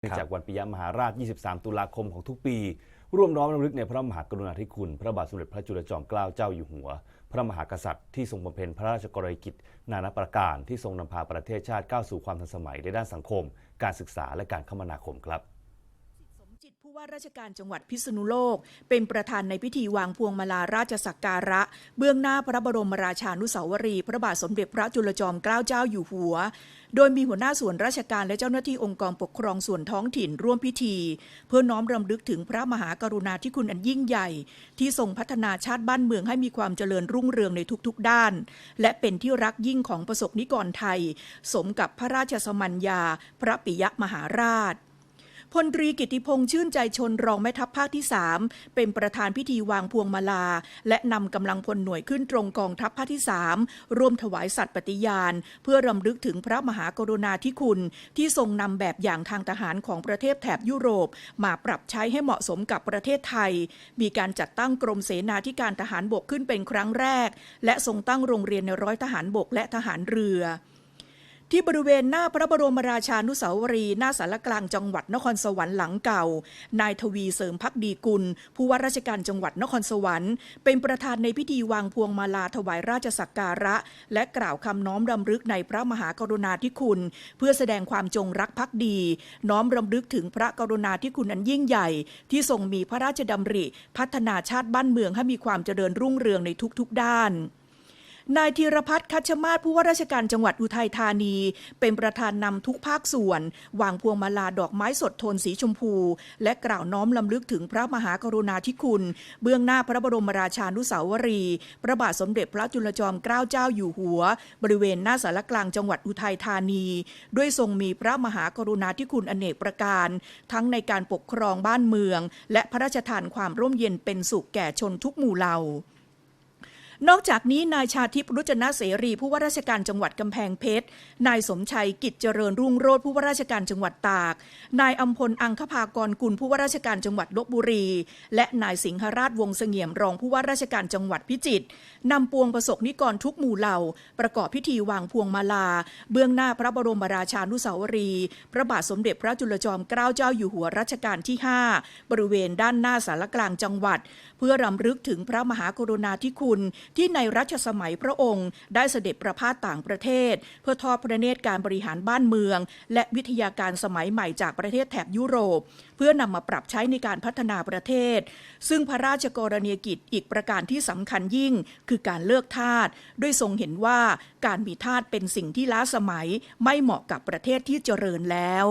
เนื่องจากวันปิยมหาราช 23 ตุลาคมของทุกปี ร่วมน้อมรำลึกในพระมหากรุณาธิคุณ พระบาทสมเด็จพระจุลจอมเกล้าเจ้าอยู่หัว พระมหากษัตริย์ที่ทรงบำเพ็ญพระราชกรณียกิจ นานาประการที่ทรงนำพาประเทศชาติก้าวสู่ความทันสมัยในด้านสังคม การศึกษาและการคมนาคมครับ ผู้ว่าราชการจังหวัดพิษณุโลก เป็นประธานในพิธีวางพวงมาลาราชสักการะ เบื้องหน้าพระบรมราชานุสาวรีย์พระบาทสมเด็จพระจุลจอมเกล้าเจ้าอยู่หัว โดยมีหัวหน้าส่วนราชการและเจ้าหน้าที่องค์กรปกครองส่วนท้องถิ่นร่วมพิธี เพื่อน้อมรำลึกถึงพระมหากรุณาธิคุณอันยิ่งใหญ่ ที่ทรงพัฒนาชาติบ้านเมืองให้มีความเจริญรุ่งเรืองในทุกๆ ด้าน และเป็นที่รักยิ่งของประสบนิกรไทย สมกับพระราชสมัญญา พระปิยมหาราช พลตรีกิติพงษ์ชื่นใจชนรองแม่ทัพภาคที่ 3 เป็นประธานพิธีวางพวงมาลา และนำกำลังพลหน่วยขึ้นตรงกองทัพภาคที่ 3 ร่วมถวายสัตย์ปฏิญาณ เพื่อรำลึกถึงพระมหากรุณาธิคุณ ที่ทรงนำแบบอย่างทางทหารของประเทศแถบยุโรป มาปรับใช้ให้เหมาะสมกับประเทศไทย มีการจัดตั้งกรมเสนาธิการทหารบกขึ้นเป็นครั้งแรก และทรงตั้งโรงเรียนในร้อยทหารบกและทหารเรือ ที่บริเวณหน้าพระบรมราชานุสาวรีย์หน้าสารกลางจังหวัดนครสวรรค์หลังเก่า นายทวีเสริมพักดีกุล ผู้ว่าราชการจังหวัดนครสวรรค์ เป็นประธานในพิธีวางพวงมาลาถวายราชสักการะ และกล่าวคำน้อมรำลึกในพระมหากรุณาธิคุณ เพื่อแสดงความจงรักภักดี น้อมรำลึกถึงพระกรุณาธิคุณอันยิ่งใหญ่ ที่ทรงมีพระราชดำริ พัฒนาชาติบ้านเมืองให้มีความเจริญรุ่งเรืองในทุกๆด้าน นายธีรพัฒน์คัชมาศผู้ว่าราชการจังหวัดอุทัยธานี เป็นประธานนำทุกภาคส่วน วางพวงมาลาดอกไม้สดโทนสีชมพู และกล่าวน้อมลำลึกถึงพระมหากรุณาธิคุณ เบื้องหน้าพระบรมราชานุสาวรีย์พระบาทสมเด็จพระจุลจอมเกล้าเจ้าอยู่หัว บริเวณหน้าสารกลางจังหวัดอุทัยธานี ด้วยทรงมีพระมหากรุณาธิคุณอเนกประการ ทั้งในการปกครองบ้านเมือง และพระราชทานความร่มเย็นเป็นสุขแก่ชนทุกหมู่เหล่า นอกจากนี้นายชาทิพย์รุจนะเสรี ผู้ว่าราชการจังหวัดกำแพงเพชร นายสมชัยกิจเจริญรุ่งโรจน์ผู้ว่าราชการจังหวัดตาก นายอัมพลอังคภากรกุลผู้ว่าราชการจังหวัดลบบุรี และนายสิงหราชวงศ์เสงี่ยมรองผู้ว่าราชการจังหวัดพิจิตรนำปวงประสบนิกรทุกหมู่เหล่า ประกอบพิธีวางพวงมาลา เบื้องหน้าพระบรมราชานุสาวรี พระบาทสมเด็จพระจุลจอมเกล้าเจ้าอยู่หัวรัชกาลที่ 5 บริเวณด้านหน้าสารกลางจังหวัด เพื่อรำลึกถึงพระมหากรุณาธิคุณที่ในรัชสมัยพระองค์ ได้เสด็จประพาสต่างประเทศ เพื่อทอดพระเนตรการบริหารบ้านเมือง และวิทยาการสมัยใหม่จากประเทศแถบยุโรป เพื่อนำมาปรับใช้ในการพัฒนาประเทศ ซึ่งพระราชกรณียกิจอีกประการที่สำคัญยิ่ง คือการเลิกทาสด้วยทรงเห็นว่าการมีทาสเป็นสิ่งที่ล้าสมัยไม่เหมาะกับประเทศที่เจริญแล้ว